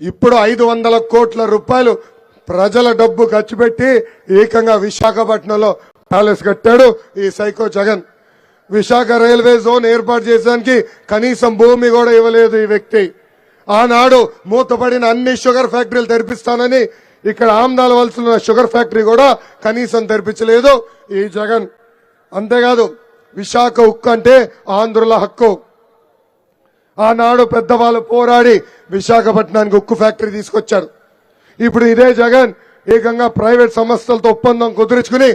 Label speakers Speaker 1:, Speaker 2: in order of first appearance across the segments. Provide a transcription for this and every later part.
Speaker 1: ఇప్పుడు ఐదు వందల కోట్ల రూపాయలు ప్రజల డబ్బు ఖర్చు పెట్టి ఏకంగా విశాఖపట్నంలో ప్యాలెస్ కట్టాడు ఈ psycho Jagan. Visakha railway zone ఏర్పాటు చేసడానికి కనీసం భూమి కూడా ఇవ్వలేదు ఈ వ్యక్తి. ఆనాడు మూతపడిన అన్ని షుగర్ ఫ్యాక్టరీలు తెరిపిస్తానని ఇక్కడ ఆమ్దాల వలసిన షుగర్ ఫ్యాక్టరీ కూడా కనీసం తెరిపించలేదు ఈ జగన్. అంతేకాదు విశాఖ ఉక్కు అంటే ఆంధ్రుల హక్కు. ఆనాడు పెద్దవాళ్ళు పోరాడి విశాఖపట్నానికి ఉక్కు ఫ్యాక్టరీ తీసుకొచ్చారు. ఇప్పుడు ఇదే జగన్ ఏకంగా ప్రైవేట్ సంస్థలతో ఒప్పందం కుదుర్చుకుని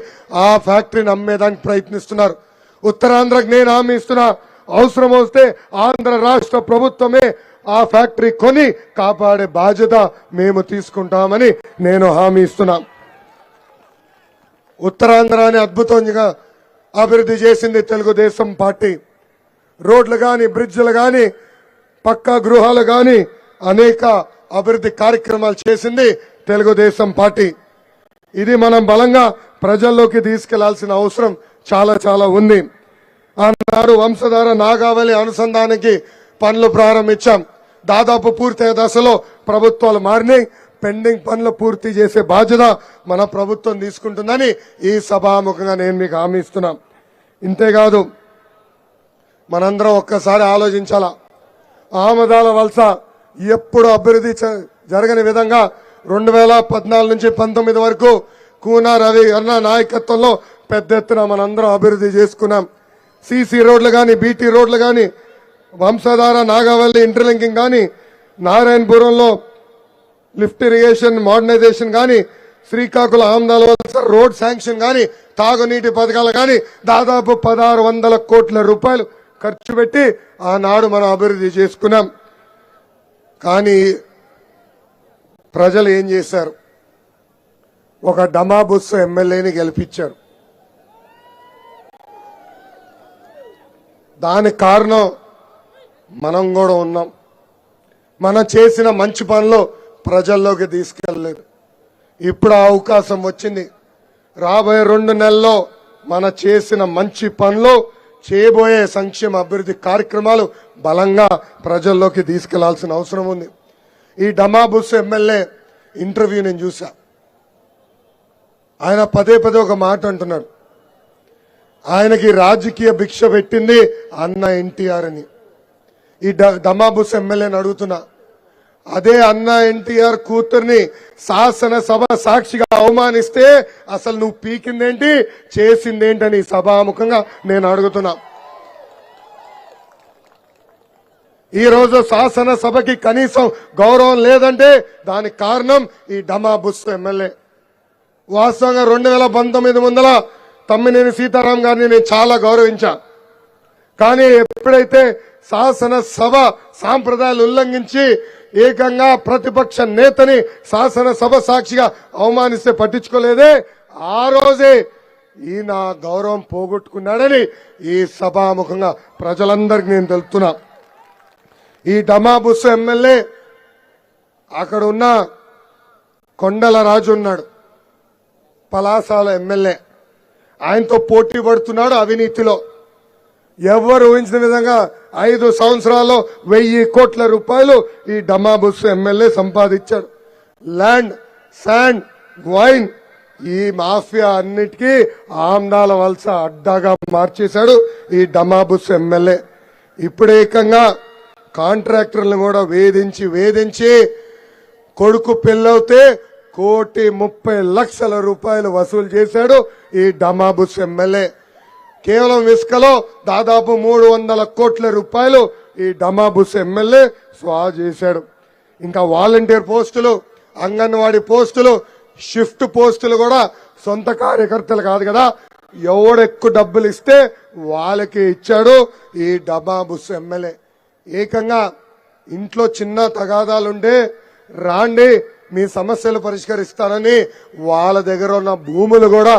Speaker 1: ఆ ఫ్యాక్టరీని అమ్మేదానికి ప్రయత్నిస్తున్నారు. ఉత్తరాంధ్రకు నేను హామీ ఇస్తున్నా. అవసరం వస్తే ఆంధ్ర రాష్ట్ర ప్రభుత్వమే ఆ ఫ్యాక్టరీ కొని కాపాడే బాధ్యత మేము తీసుకుంటామని నేను హామీ ఇస్తున్నా. ఉత్తరాంధ్రాన్ని అద్భుతంగా అభివృద్ధి చేసింది తెలుగుదేశం పార్టీ. రోడ్లు కానీ బ్రిడ్జ్లు కానీ పక్కా గృహాలు కానీ అనేక అభివృద్ధి కార్యక్రమాలు చేసింది తెలుగుదేశం పార్టీ. ఇది మనం బలంగా ప్రజల్లోకి తీసుకెళ్ళాల్సిన అవసరం చాలా చాలా ఉంది. ఆనాడు వంశధార నాగావళి అనుసంధానానికి పనులు ప్రారంభించాం. దాదాపు పూర్తయ్యే దశలో ప్రభుత్వాలు మారినాయి. పెండింగ్ పనులు పూర్తి చేసే బాధ్యత మన ప్రభుత్వం తీసుకుంటుందని ఈ సభాముఖంగా నేను మీకు హామీ ఇస్తున్నాం. ఇంతేకాదు మనందరం ఒక్కసారి ఆలోచించాలా? ఆమదాల వలస ఎప్పుడు అభివృద్ధి జరగని విధంగా రెండు వేల పద్నాలుగు నుంచి పంతొమ్మిది వరకు కూనా రవి అన్న నాయకత్వంలో పెద్ద ఎత్తున మనందరం అభివృద్ధి చేసుకున్నాం. సీసీ రోడ్లు కానీ బీటీ రోడ్లు కానీ వంశధార నాగావల్లి ఇంటర్లింకింగ్ కానీ నారాయణపురంలో లిఫ్ట్ ఇరిగేషన్ మోడర్నైజేషన్ కానీ శ్రీకాకుళం ఆమ్దాల వలస రోడ్ శాంక్షన్ కానీ తాగునీటి పథకాలు కానీ దాదాపు పదహారు వందల కోట్ల రూపాయలు ఖర్చు పెట్టి ఆనాడు మనం అభివృద్ధి చేసుకున్నాం. కానీ ప్రజలు ఏం చేశారు? ఒక డమాబుస్ ఎమ్మెల్యేని గెలిపించారు. దానికి కారణం మనం కూడా ఉన్నాం. మనం చేసిన మంచి పనులు ప్రజల్లోకి తీసుకెళ్ళలేదు. ఇప్పుడు ఆ అవకాశం వచ్చింది. రాబోయే రెండు నెలల్లో మన చేసిన మంచి పనులు చేయబోయే సంక్షేమ అభివృద్ధి కార్యక్రమాలు బలంగా ప్రజల్లోకి తీసుకెళ్ళాల్సిన అవసరం ఉంది. ఈ డమాబుస్ ఎమ్మెల్యే ఇంటర్వ్యూ నేను చూసా ఆయన పదే పదే ఒక మాట అంటున్నాడు. ఆయనకి రాజకీయ భిక్ష పెట్టింది అన్న ఎన్టీఆర్ అని. ఈ డ- దమాబుస్ ఎమ్మెల్యేని అడుగుతున్నా. అదే అన్న ఎన్టీఆర్ కూతుర్ని శాసనసభ సాక్షిగా అవమానిస్తే అసలు నువ్వు పీకిందేంటి? చేసిందేంటని సభాముఖంగా నేను అడుగుతున్నా. ఈ రోజు శాసనసభకి కనీసం గౌరవం లేదంటే దానికి కారణం ఈ డమాబుస్ ఎమ్మెల్యే. వాస్తవంగా రెండు వేల పంతొమ్మిది వందల తమ్మినేని సీతారాం గారిని నేను చాలా గౌరవించా. కానీ ఎప్పుడైతే శాసనసభ సాంప్రదాయాలు ఉల్లంఘించి ఏకంగా ప్రతిపక్ష నేతని శాసనసభ సాక్షిగా అవమానిస్తే పట్టించుకోలేదే. ఆ రోజే ఈయన గౌరవం పోగొట్టుకున్నాడని ఈ సభాముఖంగా ప్రజలందరికీ నేను తెలుపుతున్నా. ఈ డమాబుస్ ఎమ్మెల్యే అక్కడ ఉన్న కొండల రాజు ఉన్నాడు. పలాసాల ఎమ్మెల్యే. ఆయనతో పోటీ పడుతున్నాడు అవినీతిలో. ఎవరు ఊహించిన విధంగా ఐదు సంవత్సరాల్లో వెయ్యి కోట్ల రూపాయలు ఈ డమాబుస్ ఎమ్మెల్యే సంపాదించాడు ల్యాండ్ శాండ్ వైన్ ఈ మాఫియా అన్నిటికీ ఆమ్దాల వలస అడ్డాగా మార్చేశాడు ఈ డమాబుస్ ఎమ్మెల్యే. ఇప్పుడు ఏకంగా కాంట్రాక్టర్లను కూడా వేధించి వేధించి కొడుకు పెళ్ళవుతే కోటి ముప్పై లక్షల రూపాయలు వసూలు చేశాడు ఈ డమాబుస్ ఎమ్మెల్యే. కేవలం ఇసుకలో దాదాపు మూడు వందల కోట్ల రూపాయలు ఈ డమాబుస్ ఎమ్మెల్యే స్వా చేశాడు. ఇంకా వాలంటీర్ పోస్టులు అంగన్వాడీ పోస్టులు షిఫ్ట్ పోస్టులు కూడా సొంత కార్యకర్తలు కాదు కదా. ఎవడెక్కువ డబ్బులు ఇస్తే వాళ్ళకి ఇచ్చాడు ఈ డబాబుస్ ఎమ్మెల్యే. ఏకంగా ఇంట్లో చిన్న తగాదాలుంటే రాండి మీ సమస్యలు పరిష్కరిస్తానని వాళ్ళ దగ్గర ఉన్న భూములు కూడా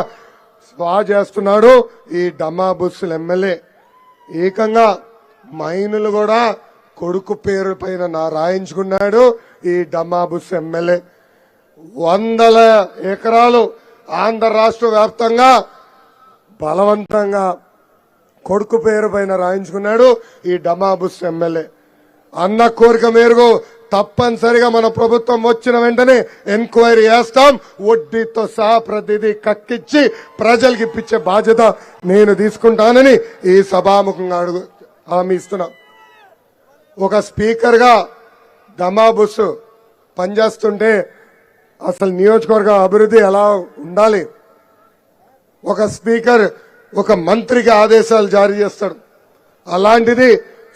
Speaker 1: స్వా చేస్తున్నాడు ఈ డమాబుస్సుల ఎమ్మెల్యే. ఏకంగా మైనులు కూడా కొడుకు పేరు పైన నా రాయించుకున్నాడు ఈ డమాబుస్ ఎమ్మెల్యే. వందల ఎకరాలు ఆంధ్ర రాష్ట్ర వ్యాప్తంగా బలవంతంగా కొడుకు పేరు పైన రాయించుకున్నాడు ఈ డమాబుస్ ఎమ్మెల్యే. అన్న కోరిక మేరకు తప్పనిసరిగా మన ప్రభుత్వం వచ్చిన వెంటనే ఎంక్వైరీ చేస్తాం. వడ్డీతో సహా ప్రతిదీ కక్కిచ్చి ప్రజలకి ఇప్పించే బాధ్యత నేను తీసుకుంటానని ఈ సభాముఖంగా అడుగు హామీ ఇస్తున్నా. ఒక స్పీకర్గా దమాబుస్ పనిచేస్తుంటే అసలు నియోజకవర్గ అభివృద్ధి ఎలా ఉండాలి? ఒక స్పీకర్ ఒక మంత్రికి ఆదేశాలు జారీ చేస్తాడు. అలాంటిది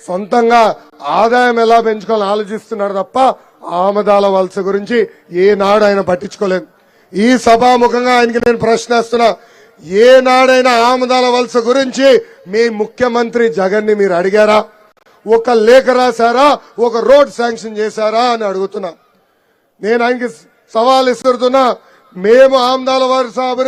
Speaker 1: సొంతంగా ఆదాయం ఎలా పెంచుకోవాలని ఆలోచిస్తున్నాడు తప్ప ఆమదాల వలస గురించి ఏనాడు ఆయన పట్టించుకోలేదు. ఈ సభాముఖంగా ఆయనకి నేను ప్రశ్నిస్తున్నా ఏనాడైనా ఆమదాల వలస గురించి మీ ముఖ్యమంత్రి జగన్ని మీరు అడిగారా? ఒక లేఖ రాశారా? ఒక రోడ్ శాంక్షన్ చేశారా అని అడుగుతున్నా. నేను ఆయనకి సవాల్ ఇస్తున్నా మేము ఆమదాల వలస అభివృద్ధి